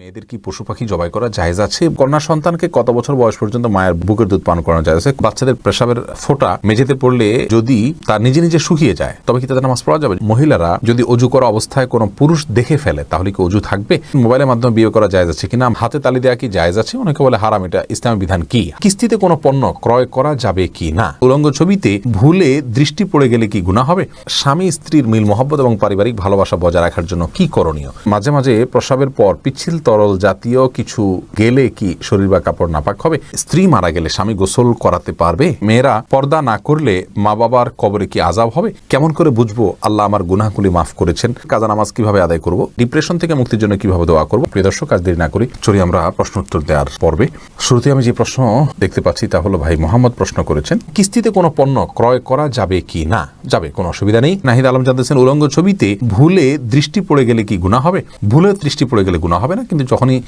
মেয়েদের কি পশু পাখি জবাই করা জায়েজ আছে? কন্যা সন্তানকে কত বছর বয়স পর্যন্ত মায়ের বুকের দুধ পান করানো যায়? আছে বাচ্চাদের পেশাবের ফোঁটা মেঝেতে পড়লে যদি তার নিজে নিজে শুকিয়ে যায়, তবে কি তাদের নামাজ পড়া যাবে? মহিলারা যদি অজু করা অবস্থায় কোনো পুরুষ দেখে ফেলে, তাহলে কি অজু থাকবে? মোবাইলের মাধ্যমে বিয়ে করা জায়েজ আছে কিনা? হাতে তালি দেওয়া কি জায়েজ আছে? অনেকে বলে হারাম, এটা ইসলামের বিধান কি? কিস্তিতে কোনো পণ্য ক্রয় করা যাবে কি না? উলঙ্গ ছবিতে ভুলে দৃষ্টি পড়ে গেলে কি গুণা হবে? স্বামী, স্ত্রীর মিল, মহব্বত এবং পারিবারিক ভালোবাসা বজায় রাখার জন্য কি করণীয়? মাঝে মাঝে প্রসাবের পর পিচ্ছিল তরল জাতীয় কিছু গেলে কি শরীর বা কাপড় নাপাক হবে? স্ত্রী মারা গেলে স্বামী গোসল করাতে পারবে? মেয়েরা পর্দা না করলে মা বাবার কবরে কি আজাব হবে? কেমন করে বুঝব? আল্লাহ আমার গুনাহগুলি মাফ করেছেন। কাজা নামাজ কীভাবে আদায় করব? ডিপ্রেশন থেকে মুক্তির জন্য কীভাবে দোয়া করব? প্রিয় দর্শক কাজ দেরি না করি চলি আমরা প্রশ্ন উত্তর দেওয়ার পর্বে। শুরুতে আমি যে প্রশ্ন দেখতে পাচ্ছি তা হলো ভাই মোহাম্মদ প্রশ্ন করেছেন, কিস্তিতে কোনো পণ্য ক্রয় করা যাবে কি না? যাবে, কোনো অসুবিধা নেই। নাহিদ আলম জানতেছেন, উলঙ্গ ছবিতে ভুলে দৃষ্টি পড়ে গেলে কি গুণা হবে? ভুলে দৃষ্টি পড়ে গেলে গুণা হবে না কিন্তু যখনই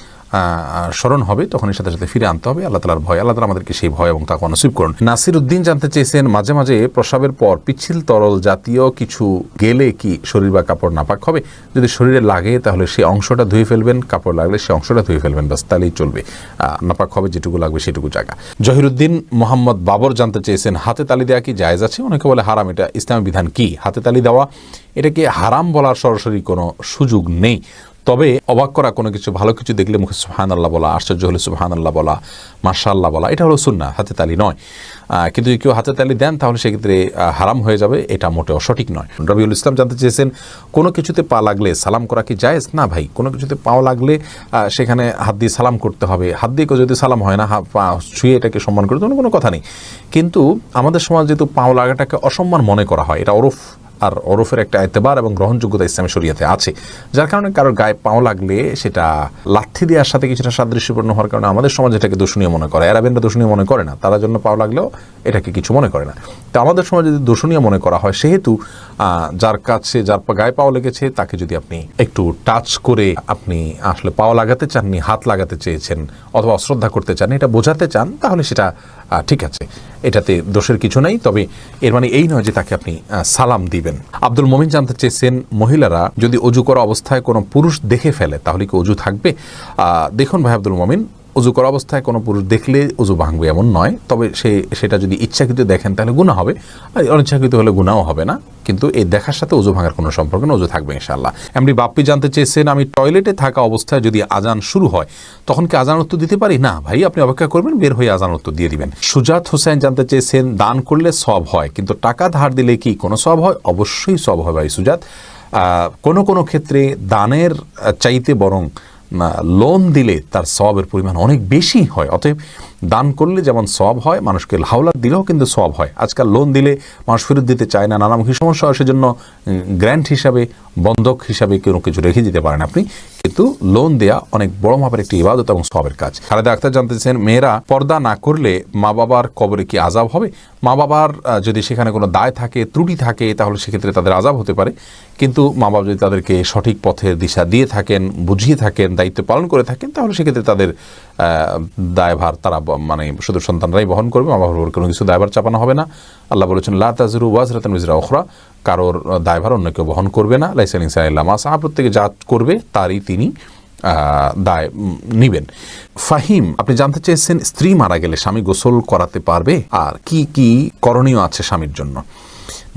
স্মরণ হবে, তখনই সাথে সাথে ফিরে আনতে হবে। আল্লাহ তালার ভয়, আল্লাহ তালা আমাদেরকে সেই ভয় এবং তাকে নসিব করুন। নাসির উদ্দিন জানতে চেয়েছেন, মাঝে মাঝে প্রসাবের পর পিচ্ছিল তরল জাতীয় কিছু গেলে কি শরীর বা কাপড় নাপাক হবে? যদি শরীরে লাগে, তাহলে সেই অংশটা ধুয়ে ফেলবেন, কাপড় লাগলে সেই অংশটা ধুয়ে ফেলবেন বাস তাহলেই চলবে। নাপাক হবে, যেটুকু লাগবে সেটুকু জায়গা। জহিরুদ্দিন মোহাম্মদ বাবর জানতে চেয়েছেন, হাতে তালি দেওয়া কি জায়জ আছে? অনেকে বলে হারাম, এটা ইসলামী বিধান কি? হাতে তালি দেওয়া, এটাকে হারাম বলার সরাসরি কোনো সুযোগ নেই। তবে অবাক করা কোনো কিছু, ভালো কিছু দেখলে মুখে সুহান আল্লাহ বলা, আশ্চর্য হলে সুহান আল্লাহ বলা মার্শা আল্লাহ বলা, এটা হলো সুন্না হাতে তালি নয়। কিন্তু কেউ হাতে তালি দেন, তাহলে সেক্ষেত্রে হারাম হয়ে যাবে, এটা মোটেও সঠিক নয়। রবিউল ইসলাম জানতে চেয়েছেন, কোনো কিছুতে পা লাগলে সালাম করা কি জায়েজ? না ভাই, কোনো কিছুতে পাও লাগলে সেখানে হাত দিয়ে সালাম করতে হবে। হাত দিয়ে যদি সালাম হয় না পা ছুঁয়ে এটাকে সম্মান করতে কোনো কথা নেই। কিন্তু আমাদের সমাজ যেহেতু পাও লাগাটাকে অসম্মান মনে করা হয়, এটা ওরফ আর ওরফের একটা এতেবার এবং গ্রহণযোগ্যতা ইসলামী শরিয়াতে আছে, যার কারণে কারোর গায়ে পাও লাগলে সেটা লাথি দেওয়ার সাথে কিছুটা সাদৃশ্যপূর্ণ হওয়ার কারণে আমাদের সমাজ এটাকে দূষণীয় মনে করে। অ্যারাবেনরা দূষণীয় মনে করে না, তারা জন্য পাও লাগলেও এটাকে কিছু মনে করে না। তো আমাদের সমাজে যদি দূষণীয় মনে করা হয়, সেহেতু যার কাছে যার গায়ে পাও লেগেছে, তাকে যদি আপনি একটু টাচ করে আপনি আসলে পাও লাগাতে চাননি, হাত লাগাতে চেয়েছেন অথবা অশ্রদ্ধা করতে চান এটা বোঝাতে চান, তাহলে সেটা ঠিক আছে, এটাতে দোষের কিছু নাই, তবে এর মানে এই নয় যে তাকে আপনি সালাম দিবেন। আব্দুল মমিন জানতে চেয়েছেন, মহিলারা যদি অজু করা অবস্থায় কোনো পুরুষ দেখে ফেলে, তাহলে কি অজু থাকবে? দেখুন ভাই আব্দুল মমিন অজু করা অবস্থায় কোনো পুরুষ দেখলে অজু ভাঙবে এমন নয়। তবে সে, সেটা যদি ইচ্ছাকৃত দেখেন, তাহলে গুণা হবে। আর অনিচ্ছাকৃত হলে গুণাও হবে না। কিন্তু এই দেখার সাথে অজু ভাঙার কোনো সম্পর্ক না অজু থাকবে ইনশাল্লাহ এমনি বাপ্পি জানতে চেয়েছেন, আমি টয়লেটে থাকা অবস্থায় যদি আজান শুরু হয়, তখন কি আজান উত্তর দিতে পারি? না ভাই, আপনি অপেক্ষা করবেন, বের হয়ে আজান উত্তর দিয়ে দিবেন। সুজাত হোসেন জানতে চেয়েছেন, দান করলে সব হয়, কিন্তু টাকা ধার দিলে কি কোনো সব হয়? অবশ্যই সব হয় ভাই সুজাত। কোনো কোনো ক্ষেত্রে দানের চাইতে বরং লোন দিলে তার সবের পরিমাণ অনেক বেশি হয়। অতএব দান করলে যেমন সব হয়, মানুষকে হাওলাত দিলেও কিন্তু সব হয়। আজকাল লোন দিলে মানুষ ফেরত দিতে চায় না, নানামুখী সমস্যা হয়, সেজন্য গ্র্যান্ট হিসাবে, বন্ধক হিসাবে কোনো কিছু রেখে দিতে পারেন আপনি। কিন্তু লোন দেয়া অনেক বড় মাপের একটি ইবাদত এবং সবের কাজ। খালেদা আক্তার জানতেছেন মেয়েরা পর্দা না করলে মা বাবার কবরে কি আজাব হবে? মা বাবার যদি সেখানে কোনো দায় থাকে, ত্রুটি থাকে, তাহলে সেক্ষেত্রে তাদের আজাব হতে পারে। কিন্তু মা বাবা যদি তাদেরকে সঠিক পথের দিশা দিয়ে থাকেন, বুঝিয়ে থাকেন, দায়িত্ব পালন করে থাকেন, তাহলে সেক্ষেত্রে তাদের দায়ভার তারা মানে শুধু সন্তানরাই বহন করবে মা বাবার কোনো কিছু দায়ভার চাপানো হবে না। আল্লাহ বলেছেন, লা তাজরু ওয়াজরাতান উজরা উখরা কারোর দায়ভার অন্য কেউ বহন করবে না। লাইসান ইনসানিল্লাহ মা সাহা প্রত্যেকে যা করবে তারই তিনি দায় নিবেন। ফাহিম, আপনি জানতে চেয়েছেন স্ত্রী মারা গেলে স্বামী গোসল করাতে পারবে? আর কি কি করণীয় আছে স্বামীর জন্য?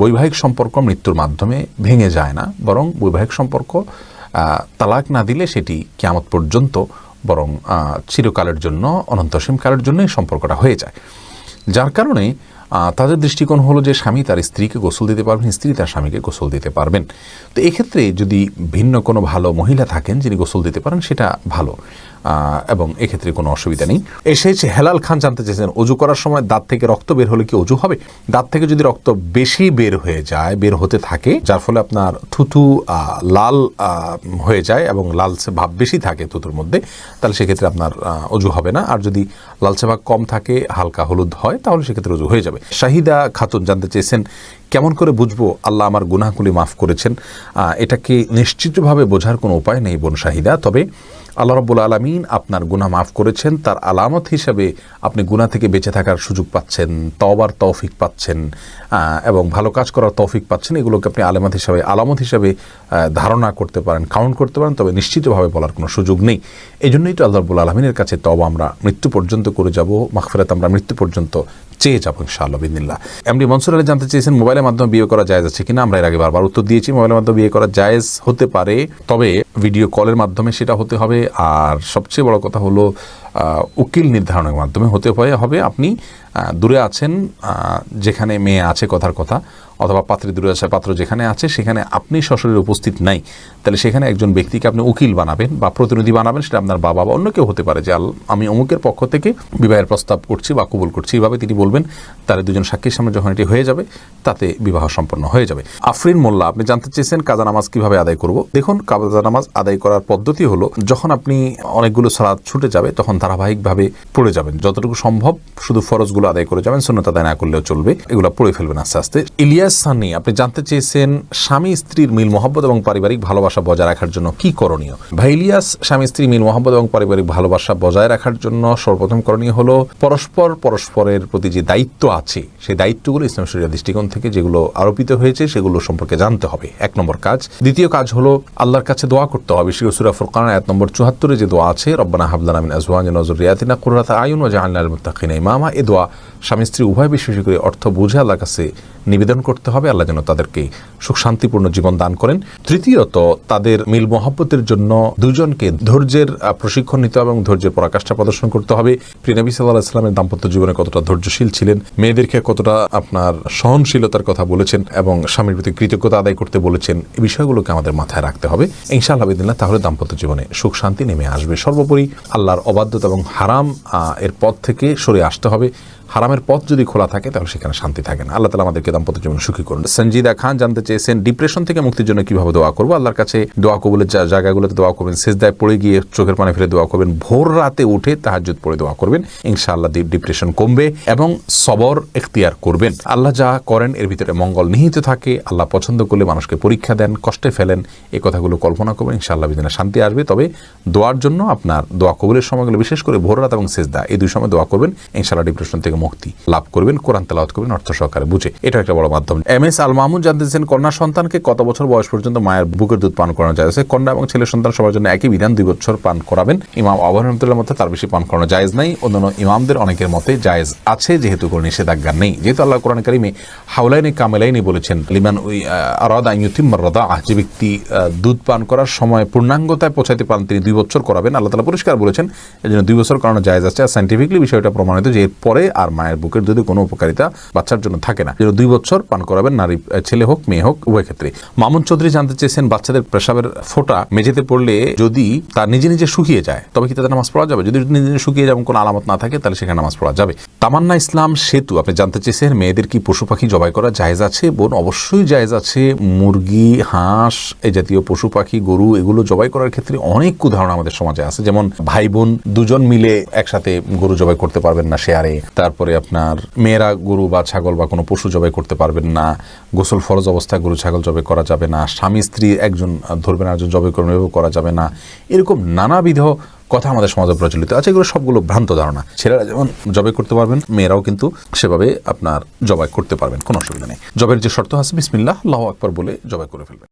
বৈবাহিক সম্পর্ক মৃত্যুর মাধ্যমে ভেঙে যায় না, বরং বৈবাহিক সম্পর্ক তালাক না দিলে সেটি কিয়ামত পর্যন্ত, বরং চিরকালের জন্য অনন্তসীম কালের জন্য এই সম্পর্কটা হয়ে যায়। যার কারণে তাদের দৃষ্টিকোণ হলো যে স্বামী তার স্ত্রীকে গোসল দিতে পারবেন, স্ত্রী তার স্বামীকে গোসল দিতে পারবেন। তো এক্ষেত্রে যদি ভিন্ন কোনো ভালো মহিলা থাকেন, যিনি গোসল দিতে পারেন, সেটা ভালো। এবং এক্ষেত্রে কোনো অসুবিধা নেই। এসেছে হেলাল খান জানতে চেয়েছেন অজু করার সময় দাঁত থেকে রক্ত বের হলে কি অজু হবে? দাঁত থেকে যদি রক্ত বেশি বের হয়ে যায়, বের হতে থাকে, যার ফলে আপনার থুতু লাল হয়ে যায় এবং লালচে ভাব বেশি থাকে থুতুর মধ্যে, তাহলে সেক্ষেত্রে আপনার অজু হবে না। আর যদি লালচে ভাগ কম থাকে, হালকা হলুদ হয়, তাহলে সেক্ষেত্রে অজু হয়ে যাবে। শাহিদা খাতুন জানতে চেয়েছেন কেমন করে বুঝব আল্লাহ আমার গুনাহগুলি মাফ করেছেন? এটাকে নিশ্চিতভাবে বোঝার কোনো উপায় নেই বোন শাহিদা? তবে আল্লাহ রব্বুল আলমিন আপনার গুনাহ মাফ করেছেন, তার আলামত হিসাবে আপনি গুনাহ থেকে বেঁচে থাকার সুযোগ পাচ্ছেন, তওবার তৌফিক পাচ্ছেন এবং ভালো কাজ করার তৌফিক পাচ্ছেন, এগুলোকে আপনি আলামত হিসাবে আলামত হিসাবে ধারণা করতে পারেন কাউন্ট করতে পারেন, তবে নিশ্চিতভাবে বলার কোনো সুযোগ নেই। এই জন্যই তো আল্লাহ রব্বুল আলমিনের কাছে তওবা আমরা মৃত্যু পর্যন্ত করে যাব, মাগফিরাত আমরা মৃত্যু পর্যন্ত চেয়ে যাব ইনশাআল্লাহ বিদিল্লা এমনি মনসুর আলী জানতে চেয়েছেন, মোবাইলের মাধ্যমে বিয়ে করা যায় আছে কিনা? আমরা এর আগে বারবার উত্তর দিয়েছি, মোবাইলের মাধ্যমে বিয়ে করা জায়েজ হতে পারে, তবে ভিডিও কলের মাধ্যমে সেটা হতে হবে। আর সবচেয়ে বড় কথা হলো উকিল নির্ধারণের মাধ্যমে হতে হয় হবে আপনি দূরে আছেন যেখানে মেয়ে আছে কথার কথা, অথবা পাত্রী দূরে আছে, পাত্র যেখানে আছে, সেখানে আপনি সশরীরে উপস্থিত নাই, তাহলে সেখানে একজন ব্যক্তিকে আপনি উকিল বানাবেন বা প্রতিনিধি বানাবেন, সেটা আপনার বাবা বা অন্য কেউ হতে পারে। যে আমি অমুকের পক্ষ থেকে বিবাহের প্রস্তাব করছি বা কবুল করছি, এইভাবে তিনি বলবেন, তার দুজন সাক্ষীর সামনে যখন এটি হয়ে যাবে, তাতে বিবাহ সম্পন্ন হয়ে যাবে। আফরিন মোল্লা, আপনি জানতে চেয়েছেন কাজা নামাজ কীভাবে আদায় করব? দেখুন, কাজা নামাজ আদায় করার পদ্ধতি হলো, যখন আপনি অনেকগুলো সালাদ ছুটে যাবে, তখন ধারাবাহিকভাবে পড়ে যাবেন। যতটুকু সম্ভব শুধু ফরজগুলো আদায় করে যাবেন শূন্যতা আদায় না করলেও চলবে। এগুলো পড়ে ফেলবেন আস্তে আস্তে। ইলিয়াস সানি, আপনি জানতে চেয়েছেন স্বামী স্ত্রীর মিল মহব্বত এবং পারিবারিক ভালোবাসা বজায় রাখার জন্য কি করণীয়? ভাই ইলিয়াস, স্বামী স্ত্রী মিল মহব্বত এবং পারিবারিক ভালোবাসা বজায় রাখার জন্য সর্বপ্রথম করণীয় হলো পরস্পর পরস্পরের প্রতি যে দায়িত্ব আছে, সেই দায়িত্বগুলো ইসলাম শরিয়া দৃষ্টিকোণ থেকে যেগুলো আরোপিত হয়েছে, সেগুলো সম্পর্কে জানতে হবে। এক নম্বর কাজ। দ্বিতীয় কাজ হলো আল্লাহর কাছে দোয়া করতে হবে। বিশেষ করে সুরা ফুরকান এক নম্বর চুহাত্তরে যে দোয়া আছে, রব্বানা হাবলানা মিন আজওয়াজ وذرياتنا قرة أعين وجعلنا للمتقين إماما. إذ স্বামী স্ত্রী উভয় বিশেষ করে অর্থ বুঝে আল্লাহর কাছে নিবেদন করতে হবে। আল্লাহ যেন তাদেরকে সুখ শান্তিপূর্ণ জীবন দান করেন। তৃতীয়ত, তাদের মিল মহাব্বতের জন্য দুজনকে ধৈর্যের প্রশিক্ষণ নিতে হবে এবং ধৈর্যের পরাকাষ্ঠা প্রদর্শন করতে হবে। প্রিয়নবী সাল্লাহ ইসলামের দাম্পত্য জীবনে কতটা ধৈর্যশীল ছিলেন, মেয়েদেরকে কতটা আপনার সহনশীলতার কথা বলেছেন এবং স্বামীর প্রতি কৃতজ্ঞতা আদায় করতে বলেছেন, এই বিষয়গুলোকে আমাদের মাথায় রাখতে হবে। ইনশাআল্লাহ বিদিল্লাহ তাহলে দাম্পত্য জীবনে সুখ শান্তি নেমে আসবে। সর্বোপরি আল্লাহর অবাধ্যতা এবং হারাম এর পথ থেকে সরে আসতে হবে। হারামের পথ যদি খোলা থাকে, তাহলে সেখানে শান্তি থাকে না। আল্লাহ তালা আমাদেরকে দাম্পত্য জীবন সুখী করুন। সঞ্জিদা খান জানতে চেয়েছেন ডিপ্রেশন থেকে মুক্তির জন্য কীভাবে দোয়া করব? আল্লাহর কাছে দোয়া কবুলের জায়গাগুলোতে দোয়া করবেন, সেজদায় পড়ে গিয়ে চোখের পানি ফেলে দোয়া করবেন, ভোর রাতে উঠে তাহাজ্জুদ পড়ে দোয়া করবেন, ইনশাআল্লাহ ডিপ্রেশন কমবে এবং সবর এখতিয়ার করবেন। আল্লাহ যা করেন, এর ভিতরে মঙ্গল নিহিত থাকে। আল্লাহ পছন্দ করলে মানুষকে পরীক্ষা দেন, কষ্টে ফেলেন এই কথাগুলো কল্পনা করবেন, ইনশাআল্লাহ বিদিনে শান্তি আসবে। তবে দোয়ার জন্য আপনার দোয়া কবুলের সময়গুলো বিশেষ করে ভোর রাত এবং সেজদা, এই দুই সময় দোয়া করবেন। ইনশাআল্লাহ ডিপ্রেশন থেকে মুক্তি লাভ করবেন, কোরআন তেলাওয়াত করবেন, অর্থ সহকারে। বুঝে? এটা একটা বড় মাধ্যম। এম এস আল মাহমুদ জানতে চান কন্যা সন্তানকে কত বছর বয়স পর্যন্ত মায়ের বুকের দুধ পান করানো যায়? কন্যা এবং ছেলে সন্তান সবার জন্য একই বিধান, দুই বছর পান করাবেন। ইমাম আবু রহমতুল্লাহ মতে তার বেশি পান করানো জায়েজ নাই। অন্যান্য ইমামদের অনেকের মতে জায়েজ আছে, যেহেতু কোনো নিষেধাজ্ঞা নেই। যেহেতু আল্লাহ কোরআন কারিমে হাউলাইনে কামেলাইনি বলেছেন, লিমান ওই আরাদা ইউতিম্মার রদা যে ব্যক্তি দুধ পান করার সময় পূর্ণাঙ্গতায় পৌঁছাতে পারেন, তিনি দুই বছর করাবেন। আল্লাহ তালা পরিষ্কার বলেছেন এই জন্য দুই বছর করানো জায়েজ আছে। আর সাইন্টিফিকলি বিষয়টা প্রমাণিত যে এরপরে আর মায়ের বুকের যদি কোনো উপকারিতা বাচ্চার জন্য থাকে না। যেন দুই বছর পান করাবেন, নারী ছেলে হোক, মেয়ে হোক, উভয় ক্ষেত্রে মামুন চৌধুরী জানতে চেয়েছেন, বাচ্চাদের পেশাবের ফোঁটা মেঝেতে পড়লে যদি তার নিজে নিজে শুকিয়ে যায়, তবে কি তাদের নামাজ পড়া যাবে? যদি নিজে নিজে শুকিয়ে যাবে কোনো আলামত না থাকে, তাহলে সেখানে নামাজ পড়া যাবে। তামান্না ইসলাম সেতু, আপনি জানতে চেয়েছেন, মেয়েদের কি পশু পাখি জবাই করা জায়েজ আছে? বোন, অবশ্যই জায়েজ আছে। মুরগি, হাঁস এই জাতীয় পশু পাখি, গরু, এগুলো জবাই করার ক্ষেত্রে অনেক উদাহরণ আমাদের সমাজে আছে। যেমন ভাই বোন দুজন মিলে একসাথে গরু জবাই করতে পারবেন না শেয়ারে। তারপরে আপনার মেয়েরা গরু বা ছাগল বা কোনো পশু জবাই করতে পারবেন না, গোসল ফরজ অবস্থায় গরু ছাগল জবাই করা যাবে না, স্বামী স্ত্রী একজন ধরবেন একজন জবাই করবেন এভাবে করা যাবে না। এরকম নানাবিধ কথা আমাদের সমাজে প্রচলিত আছে, এগুলো সবগুলো ভ্রান্ত ধারণা। ছেলেরা যেমন জবাই করতে পারবেন, মেয়েরাও কিন্তু সেভাবে আপনার জবাই করতে পারবেন, কোনো অসুবিধা নেই। জবের যে শর্ত আছে, বিসমিল্লাহ, আল্লাহ আকবর বলে জবাই করে ফেলবেন।